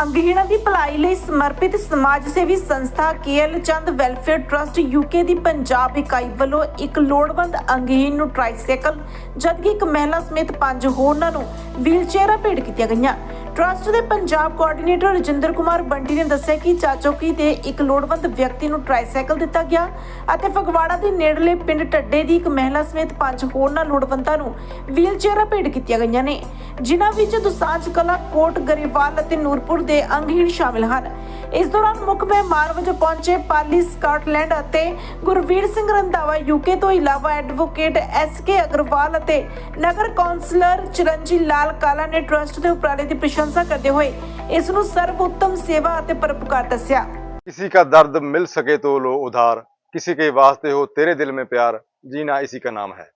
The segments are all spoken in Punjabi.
ਅੰਗਹੀਣਾਂ ਦੀ ਭਲਾਈ ਲਈ ਸਮਰਪਿਤ ਸਮਾਜ ਸੇਵੀ ਸੰਸਥਾ KL Chand welfare trust UK ਦੀ ਪੰਜਾਬ ਇਕਾਈ ਵੱਲੋਂ ਇੱਕ ਲੋੜਵੰਦ ਅੰਗਹੀਣ ਨੂੰ ਟ੍ਰਾਈਸਾਈਕਲ, ਜਦਕਿ ਇੱਕ ਮਹਿਲਾ ਸਮੇਤ ਪੰਜ ਹੋਰਨਾਂ ਨੂੰ ਵੀਲਚੇਅਰਾਂ ਭੇਟ ਕੀਤੀਆਂ ਗਈਆਂ। ਟਰਸਟ ਦੇ ਪੰਜਾਬ ਕੋਆਰਡੀਨੇਟਰ ਰਜਿੰਦਰ ਕੁਮਾਰ ਬੰਟੀ ਨੇ ਦੱਸਿਆ ਕਿ ਚਾਚੋਕੀ ਦੇ ਇੱਕ ਲੋੜਵੰਦ ਵਿਅਕਤੀ ਨੂੰ ਟ੍ਰਾਈਸਾਈਕਲ ਦਿੱਤਾ ਗਿਆ ਅਤੇ ਫਗਵਾੜਾ ਦੇ ਨੇੜਲੇ ਪਿੰਡ ਟੱਡੇ ਦੀ ਇੱਕ ਮਹਿਲਾ ਸਮੇਤ ਪੰਜ ਹੋਰਨਾਂ ਲੋੜਵੰਦਾਂ ਨੂੰ ਵੀਲਚੇਅਰਾਂ ਭੇਟ ਕੀਤੀਆਂ ਗਈਆਂ ਨੇ, ਜਿਨ੍ਹਾਂ ਵਿੱਚ ਦੁਸਾਂਝ ਕਲਾ, ਕੋਟ, ਗਰੀਵਾਲ ਅਤੇ ਨੂਰਪੁਰ ਦੇ ਅੰਗਹੀਣ ਸ਼ਾਮਿਲ ਹਨ। ਇਸ ਦੌਰਾਨ ਮੁੱਖ ਮਹਿਮਾਨ ਵਜੋਂ ਪਹੁੰਚੇ ਪਾਲੀ, ਸਕਾਟਲੈਂਡ ਅਤੇ ਗੁਰਵੀਰ ਸਿੰਘ ਰੰਧਾਵਾ ਯੂਕੇ ਤੋਂ ਇਲਾਵਾ ਐਡਵੋਕੇਟ ਐਸ ਕੇ ਅਗਰਵਾਲ ਅਤੇ ਨਗਰ ਕੌਂਸਲਰ ਚਰਨਜੀਤ ਲਾਲ ਕਾਲਾ ਨੇ ਟਰਸਟ ਦੇ ਉਪਰਾਲੇ ਦੀ ਪ੍ਰਸ਼ੰਸਾ ਕਰਦੇ ਹੋਏ ਇਸ ਨੂੰ ਸਰਵਉੱਤਮ ਸੇਵਾ ਅਤੇ ਪਰਉਪਕਾਰ ਦੱਸਿਆ किसी का दर्द मिल सके तो लो उधार किसी के वास्ते हो तेरे दिल में प्यार जीना इसी का नाम है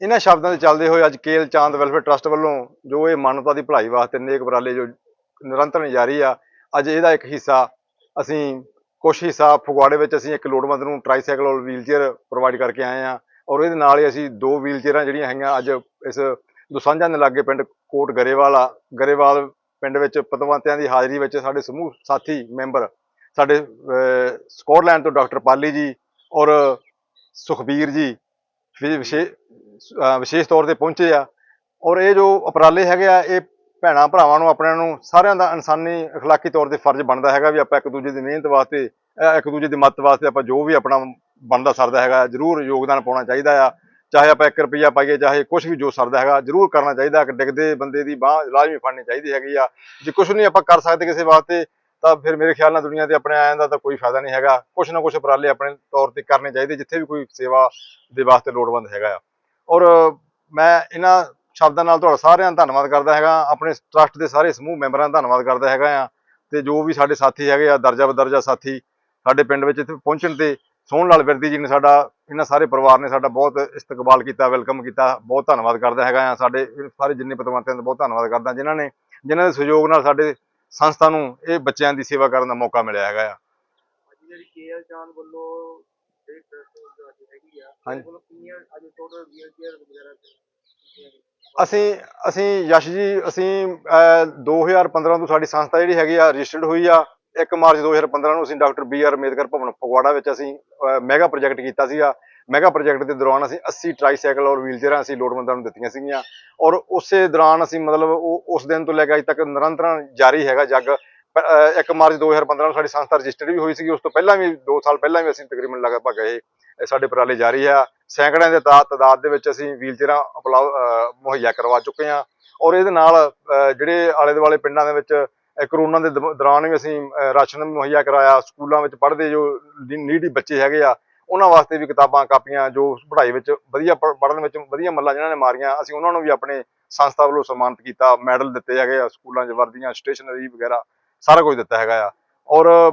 ਇਹਨਾਂ ਸ਼ਬਦਾਂ ਦੇ ਚੱਲਦੇ ਹੋਏ ਅੱਜ ਕੇਲ ਚਾਂਦ ਵੈਲਫੇਅਰ ਟਰਸਟ ਵੱਲੋਂ ਜੋ ਇਹ ਮਾਨਵਤਾ ਦੀ ਭਲਾਈ ਵਾਸਤੇ ਨੇਕ ਉਪਰਾਲੇ ਜੋ ਨਿਰੰਤਰ ਜਾਰੀ ਆ ਅੱਜ ਇਹਦਾ ਇੱਕ ਹਿੱਸਾ ਅਸੀਂ ਕੁਛ ਹਿੱਸਾ ਫਗਵਾੜੇ ਵਿੱਚ ਅਸੀਂ ਇੱਕ ਲੋੜਵੰਦ ਨੂੰ ਟ੍ਰਾਈਸਾਈਕਲ ਔਰ ਵੀਲਚੇਅਰ ਪ੍ਰੋਵਾਈਡ ਕਰਕੇ ਆਏ ਆ ਔਰ ਇਹਦੇ ਨਾਲ ਹੀ ਅਸੀਂ ਦੋ ਵੀਲਚੇਅਰਾਂ ਜਿਹੜੀਆਂ ਹੈਗੀਆਂ ਅੱਜ ਇਸ ਦੁਸਾਂਝਾਂ ਦੇ ਲਾਗੇ ਪਿੰਡ ਕੋਟ ਗਰੇਵਾਲ ਆ ਗਰੇਵਾਲ ਪਿੰਡ ਵਿੱਚ ਪਤਵੰਤਿਆਂ ਦੀ ਹਾਜ਼ਰੀ ਵਿੱਚ ਸਾਡੇ ਸਮੂਹ ਸਾਥੀ ਮੈਂਬਰ ਸਾਡੇ ਅਹ, ਸਕਾਟਲੈਂਡ ਤੋਂ ਡਾਕਟਰ ਪਾਲੀ ਜੀ ਔਰ ਸੁਖਬੀਰ ਜੀ ਵਿ- ਵਿਸ਼ੇ- ਵਿਸ਼ੇਸ਼ ਤੌਰ ਤੇ ਪਹੁੰਚੇ ਆ ਔਰ ਇਹ ਜੋ ਉਪਰਾਲੇ ਹੈਗੇ ਆ ਇਹ ਭੈਣਾਂ ਭਰਾਵਾਂ ਨੂੰ ਆਪਣਿਆਂ ਨੂੰ ਸਾਰਿਆਂ ਦਾ ਇਨਸਾਨੀ ਅਖਲਾਕੀ ਤੌਰ ਤੇ ਫਰਜ਼ ਬਣਦਾ ਹੈਗਾ ਵੀ ਆਪਾਂ ਇੱਕ ਦੂਜੇ ਦੀ ਮਿਹਨਤ ਵਾਸਤੇ ਇੱਕ ਦੂਜੇ ਦੀ ਮਦਦ ਵਾਸਤੇ ਆਪਾਂ ਜੋ ਵੀ ਆਪਣਾ ਬਣਦਾ ਸਰਦਾ ਹੈਗਾ ਜ਼ਰੂਰ ਯੋਗਦਾਨ ਪਾਉਣਾ ਚਾਹੀਦਾ ਆ। ਚਾਹੇ ਆਪਾਂ 1 ਰੁਪਿਆ ਪਾਈਏ, ਚਾਹੇ ਕੁਝ ਵੀ ਜੋ ਸਰਦਾ ਹੈਗਾ, ਜ਼ਰੂਰ ਕਰਨਾ ਚਾਹੀਦਾ ਕਿ ਡਿੱਗਦੇ ਬੰਦੇ ਦੀ ਬਾਹ ਲਾਜ਼ਮੀ ਫੜਨੀ ਚਾਹੀਦੀ ਹੈਗੀ ਆ। ਜੇ ਕੁਝ ਨਹੀਂ ਆਪਾਂ ਕਰ ਸਕਦੇ ਕਿਸੇ ਵਾਸਤੇ, ਤਾਂ ਫਿਰ ਮੇਰੇ ਖਿਆਲ ਨਾਲ ਦੁਨੀਆ ਤੇ ਆਪਣੇ ਆਇਆਂ ਦਾ ਤਾਂ ਕੋਈ ਫਾਇਦਾ ਨਹੀਂ ਹੈਗਾ। ਕੁਛ ਨਾ ਕੁਛ ਉਪਰਾਲੇ ਆਪਣੇ ਤੌਰ ਤੇ ਕਰਨੇ ਚਾਹੀਦੇ, ਜਿੱਥੇ ਵੀ ਕੋਈ ਸੇਵਾ ਦੇ ਵਾਸਤੇ ਲੋੜਵੰਦ ਹੈਗਾ ਆ। ਔਰ ਮੈਂ ਇਹਨਾਂ ਸ਼ਬਦਾਂ ਨਾਲ ਤੁਹਾਡਾ ਸਾਰਿਆਂ ਦਾ ਧੰਨਵਾਦ ਕਰਦਾ ਹੈਗਾ। ਆਪਣੇ ਟਰਸਟ ਦੇ ਸਾਰੇ ਸਮੂਹ ਮੈਂਬਰਾਂ ਦਾ ਧੰਨਵਾਦ ਕਰਦਾ ਹੈਗਾ ਆ। ਤੇ ਜੋ ਵੀ ਸਾਡੇ ਸਾਥੀ ਹੈਗੇ ਆ ਦਰਜਾ ਬਦਰਜਾ ਸਾਥੀ ਸਾਡੇ ਪਿੰਡ ਵਿੱਚ ਇੱਥੇ ਪਹੁੰਚਣ ਤੇ ਸੋਹਣ ਲਾਲ ਵਿਰਦੀ ਜੀ ਨੇ ਸਾਡਾ ਇਹਨਾਂ ਸਾਰੇ ਪਰਿਵਾਰ ਨੇ ਸਾਡਾ ਬਹੁਤ ਇਸਤਕਬਾਲ ਕੀਤਾ ਵੈਲਕਮ ਕੀਤਾ ਬਹੁਤ ਧੰਨਵਾਦ ਕਰਦਾ ਹੈਗਾ ਆ ਸਾਡੇ ਸਾਰੇ ਜਿੰਨੇ ਪਤਵੰਤਿਆਂ ਦਾ ਬਹੁਤ ਧੰਨਵਾਦ ਕਰਦਾ ਜਿਨ੍ਹਾਂ ਨੇ ਜਿਨ੍ਹਾਂ ਦੇ ਸਹਿਯੋਗ ਨਾਲ ਸਾਡੇ ਸੰਸਥਾ ਨੂੰ ਇਹ ਬੱਚਿਆਂ ਦੀ ਸੇਵਾ ਕਰਨ ਦਾ ਮੌਕਾ ਮਿਲਿਆ ਹੈਗਾ ਆ। ਜਿਹੜੀ ਕੇਐਲ ਵੱਲੋਂ ਅਸੀਂ ਅਸੀਂ ਯਸ਼ ਜੀ ਅਸੀਂ ਅਹ, 2015 ਤੋਂ ਸਾਡੀ ਸੰਸਥਾ ਜਿਹੜੀ ਹੈਗੀ ਆ ਰਜਿਸਟਰਡ ਹੋਈ ਆ 1 ਮਾਰਚ 2015 ਨੂੰ ਅਸੀਂ doctor B R Ambedkar Bhavan Phagwara ਵਿੱਚ ਅਸੀਂ ਮੈਗਾ ਪ੍ਰੋਜੈਕਟ ਕੀਤਾ ਸੀਗਾ। ਮੈਗਾ ਪ੍ਰੋਜੈਕਟ ਦੇ ਦੌਰਾਨ ਅਸੀਂ 80 ਟ੍ਰਾਈਸਾਈਕਲ ਔਰ ਵੀਲਚੇਅਰਾਂ ਅਸੀਂ ਲੋੜਵੰਦਾਂ ਨੂੰ ਦਿੱਤੀਆਂ ਸੀਗੀਆਂ। ਔਰ ਉਸੇ ਦੌਰਾਨ ਅਸੀਂ ਮਤਲਬ ਉਹ, ਉਸ ਦਿਨ ਤੋਂ ਲੈ ਕੇ ਅੱਜ ਤੱਕ ਨਿਰੰਤਰ ਜਾਰੀ ਹੈਗਾ ਜੱਗ। 1 ਮਾਰਚ 2015 ਨੂੰ ਸਾਡੀ ਸੰਸਥਾ ਰਜਿਸਟਰਡ ਵੀ ਹੋਈ ਸੀਗੀ। ਉਸ ਤੋਂ ਪਹਿਲਾਂ ਵੀ 2 ਸਾਲ ਪਹਿਲਾਂ ਵੀ ਅਸੀਂ ਤਕਰੀਬਨ ਲਗਭਗ ਇਹ ਸਾਡੇ ਉਪਰਾਲੇ ਜਾਰੀ ਆ। ਸੈਂਕੜਿਆਂ ਦੇ ਤਾ- ਤਾਦਾਦ ਦੇ ਵਿੱਚ ਅਸੀਂ ਵੀਲਚੇਅਰਾਂ ਉਪਲਬਧ ਮੁਹੱਈਆ ਕਰਵਾ ਚੁੱਕੇ ਹਾਂ ਔਰ ਇਹਦੇ ਨਾਲ ਜਿਹੜੇ ਆਲੇ ਦੁਆਲੇ ਪਿੰਡਾਂ ਦੇ ਵਿੱਚ ਕਰੋਨਾ ਦੇ ਦ- ਦੌਰਾਨ ਵੀ ਅਸੀਂ ਰਾਸ਼ਨ ਮੁਹੱਈਆ ਕਰਾਇਆ, ਸਕੂਲਾਂ ਵਿੱਚ ਪੜ੍ਹਦੇ ਜੋ ਨੀਡੀ ਬੱਚੇ ਹੈਗੇ ਆ, ਉਹਨਾਂ ਵਾਸਤੇ ਵੀ ਕਿਤਾਬਾਂ, ਕਾਪੀਆਂ ਜੋ ਪੜ੍ਹਾਈ ਵਿੱਚ ਵਧੀਆ ਪ- ਪੜ੍ਹਨ ਵਿੱਚ ਵਧੀਆ ਮੱਲਾਂ ਜਿਨ੍ਹਾਂ ਨੇ ਮਾਰੀਆਂ, ਅਸੀਂ ਉਹਨਾਂ ਨੂੰ ਵੀ ਆਪਣੇ ਸੰਸਥਾ ਵੱਲੋਂ ਸਨਮਾਨਿਤ ਕੀਤਾ, ਮੈਡਲ ਦਿੱਤੇ ਹੈਗੇ ਆ, ਸਕੂਲਾਂ 'ਚ ਵਰਦੀਆਂ, ਸਟੇਸ਼ਨਰੀ ਵਗੈਰਾ, ਸਾਰਾ ਕੁਝ ਦਿੱਤਾ ਹੈਗਾ ਆ। ਔਰ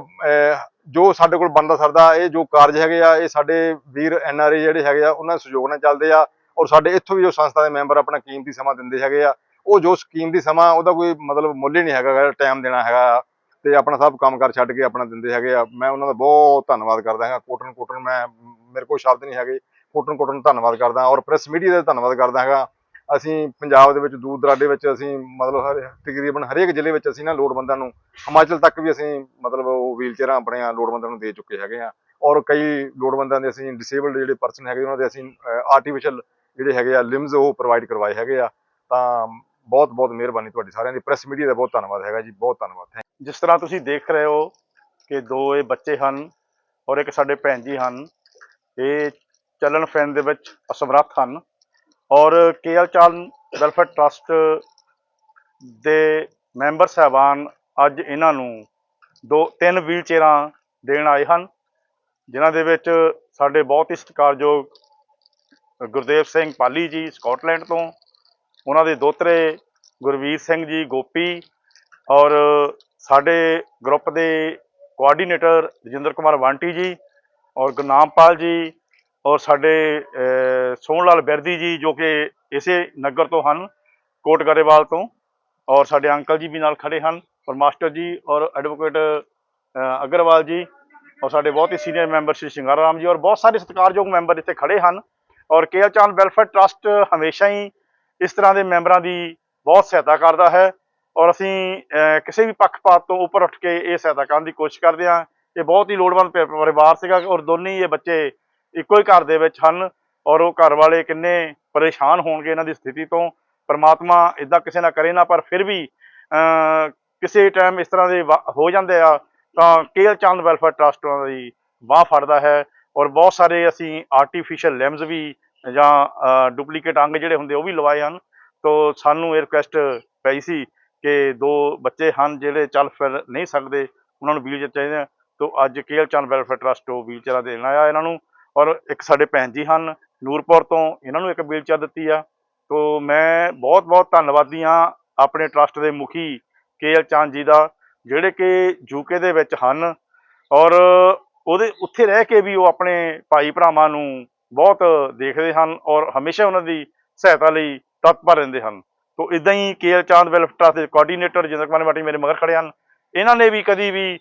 ਜੋ ਸਾਡੇ ਕੋਲ ਬਣਦਾ ਸਰਦਾ, ਇਹ ਜੋ ਕਾਰਜ ਹੈਗੇ ਆ, ਇਹ ਸਾਡੇ ਵੀਰ ਐਨ ਆਰ ਆਈ ਜਿਹੜੇ ਹੈਗੇ ਆ, ਉਹਨਾਂ ਦੇ ਸਹਿਯੋਗ ਨਾਲ ਚੱਲਦੇ ਆ। ਔਰ ਸਾਡੇ ਇੱਥੋਂ ਵੀ ਜੋ ਸੰਸਥਾ ਦੇ ਮੈਂਬਰ ਆਪਣਾ ਕੀਮਤੀ ਸਮਾਂ ਦਿੰਦੇ ਹੈਗੇ ਆ ਉਹ ਜੋ ਸਕੀਮ ਦੀ ਸਮਾਂ, ਉਹਦਾ ਕੋਈ ਮਤਲਬ ਮੁੱਲ ਹੀ ਨਹੀਂ ਹੈਗਾ ਟਾਈਮ ਦੇਣਾ ਹੈਗਾ। ਆ ਤੇ ਆਪਣਾ ਸਭ ਕੰਮ ਕੰਮਕਾਰ ਛੱਡ ਕੇ ਆਪਣਾ ਦਿੰਦੇ ਹੈਗੇ ਆ। ਮੈਂ ਉਹਨਾਂ ਦਾ ਬਹੁਤ ਧੰਨਵਾਦ ਕਰਦਾ ਹਾਂ ਕੋਟਨ ਕੋਟਨ ਮੈਂ, ਮੇਰੇ ਕੋਲ ਸ਼ਬਦ ਨਹੀਂ ਹੈਗੇ। ਕੋਟਨ ਕੋਟਨ ਧੰਨਵਾਦ ਕਰਦਾ ਔਰ ਪ੍ਰੈਸ ਮੀਡੀਆ ਦਾ ਧੰਨਵਾਦ ਕਰਦਾ ਹੈਗਾ। ਅਸੀਂ ਪੰਜਾਬ ਦੇ ਵਿੱਚ ਦੂਰ ਦਰਾਡੇ ਵਿੱਚ ਅਸੀਂ ਮਤਲਬ ਹਰ, ਤਕਰੀਬਨ ਹਰੇਕ ਜ਼ਿਲ੍ਹੇ ਵਿੱਚ ਅਸੀਂ ਨਾ ਲੋੜਵੰਦਾਂ ਨੂੰ, ਹਿਮਾਚਲ ਤੱਕ ਵੀ ਅਸੀਂ ਮਤਲਬ ਉਹ ਵੀਲਚੇਅਰਾਂ ਆਪਣੇ ਲੋੜਵੰਦਾਂ ਨੂੰ ਦੇ ਚੁੱਕੇ ਹੈਗੇ ਆ। ਔਰ ਕਈ ਲੋੜਵੰਦਾਂ ਦੇ ਅਸੀਂ ਡਿਸੇਬਲਡ ਜਿਹੜੇ ਪਰਸਨ ਹੈਗੇ, ਉਹਨਾਂ ਦੇ ਅਸੀਂ ਆਰਟੀਫੀਸ਼ੀਅਲ ਜਿਹੜੇ ਹੈਗੇ ਆ ਲਿੰਬਸ ਉਹ ਪ੍ਰੋਵਾਈਡ ਕਰਵਾਏ ਹੈਗੇ ਆ। ਤਾਂ ਬਹੁਤ ਬਹੁਤ ਮਿਹਰਬਾਨੀ ਤੁਹਾਡੀ ਸਾਰਿਆਂ ਦੀ। ਪ੍ਰੈਸ ਮੀਡੀਆ ਦਾ ਬਹੁਤ ਧੰਨਵਾਦ ਹੈਗਾ ਜੀ, ਬਹੁਤ ਧੰਨਵਾਦ। ਜਿਸ ਤਰ੍ਹਾਂ ਤੁਸੀਂ ਦੇਖ ਰਹੇ ਹੋ ਕਿ ਦੋ ਇਹ ਬੱਚੇ ਹਨ ਔਰ ਇੱਕ ਸਾਡੇ ਭੈਣ ਜੀ ਹਨ, ਇਹ ਚੱਲਣ ਫਿਰਨ ਦੇ ਵਿੱਚ ਅਸਮਰੱਥ ਹਨ ਔਰ ਕੇਐਲ ਚਾਲ ਵੈਲਫੇਅਰ ਟਰਸਟ ਦੇ ਮੈਂਬਰ ਸਾਹਿਬਾਨ ਅੱਜ ਇਹਨਾਂ ਨੂੰ ਦੋ, ਤਿੰਨ ਵੀਲ ਚੇਅਰਾਂ ਦੇਣ ਆਏ ਹਨ, ਜਿਨ੍ਹਾਂ ਦੇ ਵਿੱਚ ਸਾਡੇ ਬਹੁਤ ਹੀ ਸਤਿਕਾਰਯੋਗ ਗੁਰਦੇਵ ਸਿੰਘ ਪਾਲੀ ਜੀ ਸਕਾਟਲੈਂਡ ਤੋਂ ਉਹਨਾਂ ਦੇ ਦੋਤਰੇ ਗੁਰਵੀਰ ਸਿੰਘ ਜੀ, ਗੋਪੀ ਔਰ ਸਾਡੇ ਗਰੁੱਪ ਦੇ ਕੋਆਰਡੀਨੇਟਰ ਰਜਿੰਦਰ ਕੁਮਾਰ ਵਾਂਟੀ ਜੀ ਔਰ ਗੁਰਨਾਮਪਾਲ ਜੀ ਔਰ ਸਾਡੇ ਸੋਹਣ ਲਾਲ ਬਿਰਦੀ ਜੀ ਜੋ ਕਿ ਇਸੇ ਨਗਰ ਤੋਂ ਹਨ, ਕੋਟ ਗਰੇਵਾਲ ਤੋਂ ਔਰ ਸਾਡੇ ਅੰਕਲ ਜੀ ਵੀ ਨਾਲ ਖੜੇ ਹਨ, ਔਰ ਮਾਸਟਰ ਜੀ ਔਰ ਐਡਵੋਕੇਟ ਅਗਰਵਾਲ ਜੀ ਔਰ ਸਾਡੇ ਬਹੁਤ ਹੀ ਸੀਨੀਅਰ ਮੈਂਬਰ ਸ਼੍ਰੀ ਸਿੰਗਾਰਾ ਰਾਮ ਜੀ ਔਰ ਬਹੁਤ ਸਾਰੇ ਸਤਿਕਾਰਯੋਗ ਮੈਂਬਰ ਇੱਥੇ ਖੜੇ ਹਨ ਔਰ ਕੇਐਲ ਚਾਂਦ ਵੈਲਫੇਅਰ ਟਰਸਟ ਹਮੇਸ਼ਾ ਹੀ ਇਸ ਤਰ੍ਹਾਂ ਦੇ ਮੈਂਬਰਾਂ ਦੀ ਬਹੁਤ ਸਹਾਇਤਾ ਕਰਦਾ ਹੈ ਔਰ ਅਸੀਂ ਕਿਸੇ ਵੀ ਪੱਖਪਾਤ ਤੋਂ ਉੱਪਰ ਉੱਠ ਕੇ ਇਹ ਸਹਾਇਤਾ ਕਰਨ ਦੀ ਕੋਸ਼ਿਸ਼ ਕਰਦੇ ਹਾਂ। ਇਹ ਬਹੁਤ ਹੀ ਲੋੜਵੰਦ ਪਰਿ- ਪਰਿਵਾਰ ਸੀਗਾ ਔਰ ਦੋਨੇ ਇਹ ਬੱਚੇ ਇੱਕੋ ਹੀ ਘਰ ਦੇ ਵਿੱਚ ਹਨ ਔਰ ਉਹ ਘਰ ਵਾਲੇ ਕਿੰਨੇ ਪਰੇਸ਼ਾਨ ਹੋਣਗੇ ਇਹਨਾਂ ਦੀ ਸਥਿਤੀ ਤੋਂ। ਪਰਮਾਤਮਾ ਇਦਾਂ ਕਿਸੇ ਨਾ ਕਰੇ ਨਾ, ਪਰ ਫਿਰ ਵੀ ਕਿਸੇ ਟਾਈਮ ਇਸ ਤਰ੍ਹਾਂ ਦੇ ਵਾ- ਹੋ ਜਾਂਦੇ ਆ, ਤਾਂ ਕੇਲ ਚੰਦ ਵੈਲਫੇਅਰ ਟਰਸਟ ਉਹਨਾਂ ਦੀ ਬਾਹ ਫੜਦਾ ਹੈ ਔਰ ਬਹੁਤ ਸਾਰੇ ਅਸੀਂ ਆਰਟੀਫੀਸ਼ੀਅਲ ਲਿੰਬਸ ਵੀ ਜਾਂ ਡੁਪਲੀਕੇਟ ਅੰਗ ਜਿਹੜੇ ਹੁੰਦੇ ਉਹ ਵੀ ਲਵਾਏ ਹਨ। ਤੋ ਸਾਨੂੰ ਇਹ ਰਿਕੁਐਸਟ ਪਈ ਸੀ ਕਿ ਦੋ ਬੱਚੇ ਹਨ ਜਿਹੜੇ ਚੱਲ ਫਿਰ ਨਹੀਂ ਸਕਦੇ, ਉਹਨਾਂ ਨੂੰ ਵੀਲਚੇਅਰ ਚਾਹੀਦੇ ਆ। ਤੋ ਅੱਜ ਕੇਲ ਚੰਦ ਵੈਲਫੇਅਰ ਟਰਸਟ ਉਹ ਵੀਲਚੇਅਰਾਂ ਦੇਣ ਆਇਆ ਇਹਨਾਂ ਨੂੰ ਔਰ ਇੱਕ ਸਾਡੇ ਭੈਣ ਜੀ ਹਨ, ਨੂਰਪੁਰ ਤੋਂ, ਇਹਨਾਂ ਨੂੰ ਇੱਕ ਵੀਲਚੇਅਰ ਦਿੱਤੀ ਆ। ਤੋ ਮੈਂ ਬਹੁਤ ਬਹੁਤ ਧੰਨਵਾਦੀ ਹਾਂ ਆਪਣੇ ਟਰਸਟ ਦੇ ਮੁਖੀ ਕੇਐਲ ਚੰਦ ਜੀ ਦਾ, ਜਿਹੜੇ ਕਿ ਯੂਕੇ ਦੇ ਵਿੱਚ ਹਨ। ਔਰ ਉਹਦੇ ਉੱਥੇ ਰਹਿ ਕੇ ਵੀ ਉਹ ਆਪਣੇ ਭਾਈ ਭਰਾਵਾਂ ਨੂੰ ਬਹੁਤ ਦੇਖਦੇ ਹਨ ਔਰ ਹਮੇਸ਼ਾ ਉਹਨਾਂ ਦੀ ਸਹਾਇਤਾ ਲਈ ਤਤਪਰ ਰਹਿੰਦੇ ਹਨ। ਤੋ ਇਦਾਂ ਹੀ ਕੇਐਲ ਚਾਂਦ ਵੈਲਫੇਅਰ ਟਰਸਟ ਦੇ ਕੋਆਰਡੀਨੇਟਰ ਜਿੰਦਰ ਕੁਮਾਰ ਮਾਟੀ ਮੇਰੇ ਮਗਰ ਖੜੇ ਹਨ। ਇਹਨਾਂ ਨੇ ਵੀ ਕਦੀ ਵੀ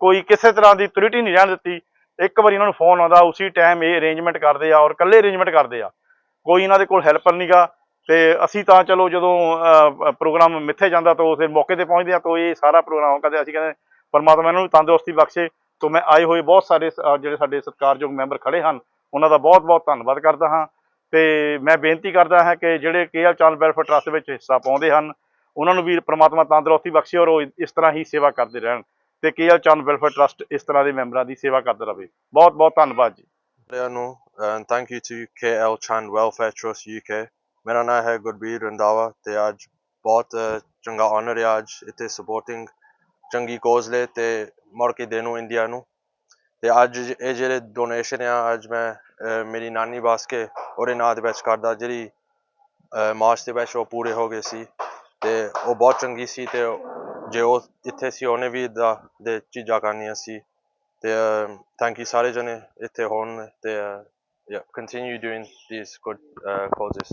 ਕੋਈ ਕਿਸੇ ਤਰ੍ਹਾਂ ਦੀ ਤ੍ਰੁਟੀ ਨਹੀਂ ਰਹਿਣ ਦਿੱਤੀ। ਇੱਕ ਵਾਰੀ ਇਹਨਾਂ ਨੂੰ ਫੋਨ ਆਉਂਦਾ, ਉਸੇ ਟਾਈਮ ਇਹ ਅਰੇਂਜਮੈਂਟ ਕਰਦੇ ਆ ਔਰ ਇਕੱਲੇ ਅਰੇਂਜਮੈਂਟ ਕਰਦੇ ਆ। ਕੋਈ ਇਹਨਾਂ ਦੇ ਕੋਲ ਹੈਲਪਰ ਨਹੀਂਗਾ ਤੇ ਅਸੀਂ ਤਾਂ ਚਲੋ ਜਦੋਂ ਪ੍ਰੋਗਰਾਮ ਮਿੱਥੇ ਜਾਂਦਾ ਤਾਂ ਉਸੇ ਮੌਕੇ ਤੇ ਪਹੁੰਚਦੇ ਆ, ਤਾਂ ਇਹ ਸਾਰਾ ਪ੍ਰੋਗਰਾਮ ਕਦੇ ਅਸੀਂ ਕਹਿੰਦੇ ਪਰਮਾਤਮਾ ਇਹਨਾਂ ਨੂੰ ਤੰਦਰੁਸਤੀ ਬਖਸ਼ੇ। ਤੋਂ ਮੈਂ ਆਏ ਹੋਏ ਬਹੁਤ ਸਾਰੇ ਜਿਹੜੇ ਸਾਡੇ ਸਤਿਕਾਰਯੋਗ ਮੈਂਬਰ ਖੜੇ ਹਨ ਉਹਨਾਂ ਦਾ ਬਹੁਤ ਬਹੁਤ ਧੰਨਵਾਦ ਕਰਦਾ ਹਾਂ ਤੇ ਮੈਂ ਬੇਨਤੀ ਕਰਦਾ ਹਾਂ ਕਿ ਜਿਹੜੇ ਕੇਐਲ ਚੰਦ ਵੈਲਫੇਅਰ ਟਰਸਟ ਵਿੱਚ ਹਿੱਸਾ ਪਾਉਂਦੇ ਹਨ, ਉਹਨਾਂ ਨੂੰ ਵੀ ਪ੍ਰਮਾਤਮਾ ਤੰਦਰੁਸਤੀ ਬਖਸ਼ੇ ਔਰ ਉਹ ਇਸ ਤਰ੍ਹਾਂ ਹੀ ਸੇਵਾ ਕਰਦੇ ਰਹਿਣ ਤੇ ਕੇਐਲ ਚੰਦ ਵੈਲਫੇਅਰ ਟਰਸਟ ਇਸ ਤਰ੍ਹਾਂ ਦੇ ਮੈਂਬਰਾਂ ਦੀ ਸੇਵਾ ਕਰਦਾ ਰਹੇ। ਬਹੁਤ ਬਹੁਤ ਧੰਨਵਾਦ ਜੀ। ਨੂੰ thank you to KL Chand welfare trust UK ਮੇਰਾ ਨਾਮ ਹੈ ਗੁਰਬੀਰ ਰੰਦਾਵਾ ਤੇ ਅੱਜ ਬਹੁਤ ਚੰਗਾ ਆਨਰ ਹੈ ਅੱਜ ਇੱਥੇ ਸਪੋਰਟਿੰਗ ਚੰਗੀ ਕੋਜ਼ ਲਈ ਤੇ ਮਰ ਕੇ ਦੇਣੂ ਇੰਡੀਆ ਨੂੰ। ਤੇ ਅੱਜ ਇਹ ਜਿਹੜੇ ਡੋਨੇਸ਼ਨ ਆ ਅੱਜ ਮੈਂ ਮੇਰੀ ਨਾਨੀ ਵਾਸਤੇ ਉਹਦੇ ਨਾਂ ਦੇ ਵਿੱਚ ਕਰਦਾ ਜਿਹੜੀ ਮਾਰਚ ਦੇ ਵਿੱਚ ਉਹ ਪੂਰੇ ਹੋ ਗਏ ਸੀ ਤੇ ਉਹ ਬਹੁਤ ਚੰਗੀ ਸੀ ਤੇ ਜੇ ਉਹ ਇੱਥੇ ਸੀ ਉਹਨੇ ਵੀ ਏਦਾਂ ਦੇ ਚੀਜ਼ਾਂ ਕਰਨੀਆਂ ਸੀ ਤੇ ਥੈਂਕ ਯੂ ਸਾਰੇ ਜਣੇ ਇੱਥੇ ਹੋਣ ਤੇ uh, yeah, continue doing these good uh, causes.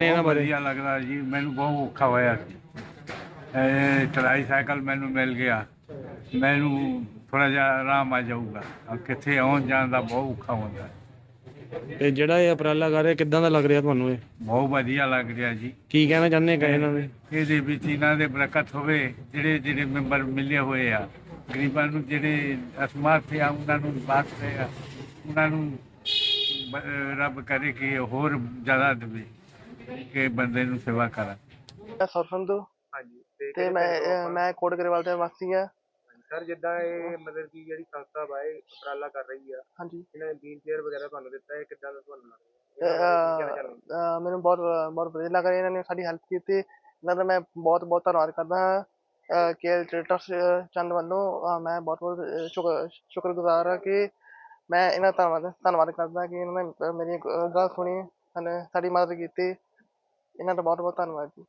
ਬਹੁਤ ਵਧੀਆ ਲੱਗਦਾ ਜੀ ਮੈਨੂੰ ਬਹੁਤ ਔਖਾ ਹੋਇਆ। ਸੀ ਇਹ ਟਰਾਈਸਾਈਕਲ ਮੈਨੂੰ ਮਿਲ ਗਿਆ। ਮੈਨੂੰ ਥੋੜਾ ਜਿਹਾ ਆਰਾਮ ਆ ਜਾਊਗਾ। ਆ ਕਿੱਥੇ ਆਉਣ ਜਾਣ ਦਾ ਬਹੁਤ ਔਖਾ ਹੁੰਦਾ ਹੈ। ਤੇ ਜਿਹੜਾ ਇਹ ਉਪਰਾਲਾ ਕਰ ਰਿਹਾ ਕਿੱਦਾਂ ਦਾ ਲੱਗ ਰਿਹਾ ਤੁਹਾਨੂੰ ਇਹ? ਬਹੁਤ ਵਧੀਆ ਲੱਗ ਰਿਹਾ ਜੀ। ਕੀ ਕਹਿਣਾ ਚਾਹੁੰਦੇ ਕਹੇ ਇਹਨਾਂ ਨੇ ਇਹਦੇ ਵਿੱਚ ਇਹਨਾਂ ਦੇ ਬਰਕਤ ਹੋਵੇ ਜਿਹੜੇ ਜਿਹੜੇ ਮੈਂਬਰ ਮਿਲੇ ਹੋਏ ਆ। ਗਰੀਬਾਂ ਨੂੰ ਜਿਹੜੇ ਅਸਮਰਥ ਆ ਉਹਨਾਂ ਨੂੰ ਬਾਤ ਆ। ਉਹਨਾਂ ਨੂੰ ਬ- ਰੱਬ ਕਰੇ ਕਿ ਹੋਰ ਜ਼ਿਆਦਾ ਦੇਵੇ ਕਿ ਬੰਦੇ ਨੂੰ ਸੇਵਾ ਕਰਾਂ। ਮੈਂ ਸਰਫੰਦੂ ਹਾਂਜੀ ਤੇ ਮੈਂ ਅਹ ਮੈਂ ਕੋਟ ਗਰੇਵਾਲ ਦਾ ਵਾਸੀ ਆ। ਸਰ ਜਿੱਦਾਂ ਇਹ ਮਤਲਬ ਕਿ ਜਿਹੜੀ ਸੰਸਥਾ ਵਾ ਇਹ ਉਪਰਾਲਾ ਕਰ ਰਹੀ ਆ ਹਾਂਜੀ। ਇਹਨਾਂ ਨੇ ਵੀਲ ਚੇਅਰ ਵਗੈਰਾ ਤੁਹਾਨੂੰ ਦਿੱਤਾ ਹੈ ਕਿੱਦਾਂ ਦਾ ਤੁਹਾਨੂੰ ਲੱਗ ਤੇ, ਰਿਹਾ ਕੀ ਕਹਿਣਾ ਚਾਹੁੰਦੇ ਹੋ? ਅਹ ਮੈਨੂੰ ਬਹੁਤ ਬਹੁਤ ਵਧੀਆ ਲੱਗ ਰਿਹਾ ਇਹਨਾਂ ਨੇ ਸਾਡੀ ਹੈਲਪ ਕੀਤੀ। ਇਹਨਾਂ ਦਾ ਮੈਂ ਬਹੁਤ ਬਹੁਤ ਧੰਨਵਾਦ ਕਰਦਾ ਹਾਂ। ਕੇ ਟ੍ਰੇਟਰਸ ਚੰਦ ਵੱਲੋਂ। ਅਹ ਮੈਂ ਬਹੁਤ ਬਹੁਤ ਅਹ ਸ਼ੁਕਰ ਸ਼ੁਕਰਗੁਜ਼ਾਰ ਹਾਂ ਕਿ ਮੈਂ ਇਹਨਾਂ ਦਾ ਧੰਨਵਾਦ ਧੰਨਵਾਦ ਕਰਦਾ ਕਿ ਇਹਨਾਂ ਨੇ ਮੇਰੀ ਗ- ਗੱਲ ਸੁਣੀ ਸਾਡੀ ਮਦਦ ਕੀਤੀ। ਇਹਨਾਂ ਦਾ ਬਹੁਤ ਬਹੁਤ ਧੰਨਵਾਦ ਜੀ।